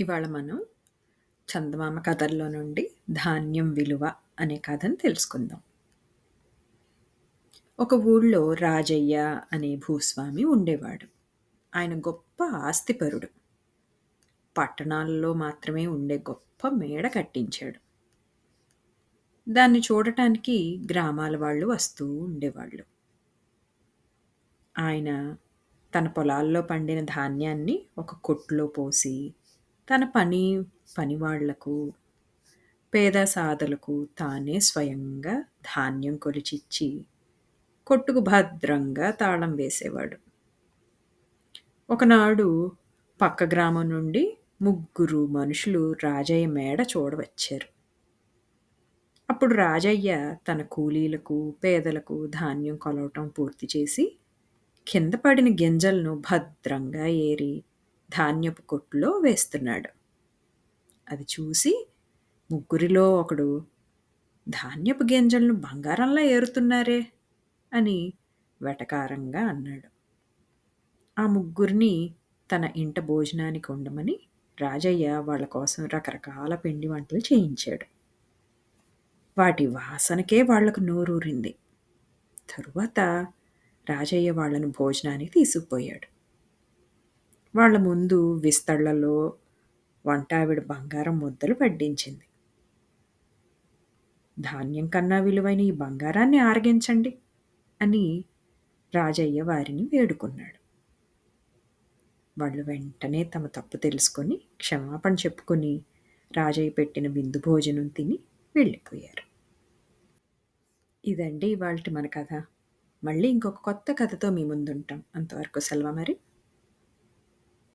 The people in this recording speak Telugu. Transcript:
ఇవాళ మనం చందమామ కథల్లో నుండి ధాన్యం విలువ అనే కథను తెలుసుకుందాం. ఒక ఊళ్ళో రాజయ్య అనే భూస్వామి ఉండేవాడు. ఆయన గొప్ప ఆస్తిపరుడు. పట్టణాల్లో మాత్రమే ఉండే గొప్ప మేడ కట్టించాడు. దాన్ని చూడటానికి గ్రామాల వాళ్ళు వస్తూ ఉండేవాళ్ళు. ఆయన తన పొలాల్లో పండిన ధాన్యాన్ని ఒక కొట్టులో పోసి తన పని పనివాళ్ళకు పేద సాధలకు తానే స్వయంగా ధాన్యం కొలిచిచ్చి కొట్టుకు భద్రంగా తాళం వేసేవాడు. ఒకనాడు పక్క గ్రామం నుండి ముగ్గురు మనుషులు రాజయ్య మేడ చూడవచ్చారు. అప్పుడు రాజయ్య తన కూలీలకు పేదలకు ధాన్యం కొలవటం పూర్తి చేసి కింద పడిన గింజలను భద్రంగా ఏరి ధాన్యపు కొట్టులో వేస్తున్నాడు. అది చూసి ముగ్గురిలో ఒకడు ధాన్యపు గింజలను బంగారంలా ఏరుతున్నారే అని వెటకారంగా అన్నాడు. ఆ ముగ్గురిని తన ఇంట భోజనానికి ఉండమని రాజయ్య వాళ్ళ కోసం రకరకాల పిండి వంటలు చేయించాడు. వాటి వాసనకే వాళ్ళకు నోరూరింది. తరువాత రాజయ్య వాళ్ళను భోజనానికి తీసుకుపోయాడు. వాళ్ళ ముందు విస్తళ్ళలో వంటావిడ బంగారం ముద్దలు వడ్డించింది. ధాన్యం కన్నా విలువైన ఈ బంగారాన్ని ఆరగించండి అని రాజయ్య వారిని వేడుకున్నాడు. వాళ్ళు వెంటనే తమ తప్పు తెలుసుకొని క్షమాపణ చెప్పుకొని రాజయ్య పెట్టిన విందు భోజనం తిని వెళ్ళిపోయారు. ఇదండి ఇవాళ మన కథ. మళ్ళీ ఇంకొక కొత్త కథతో మీ ముందుంటాం. అంతవరకు సెలవు మరి.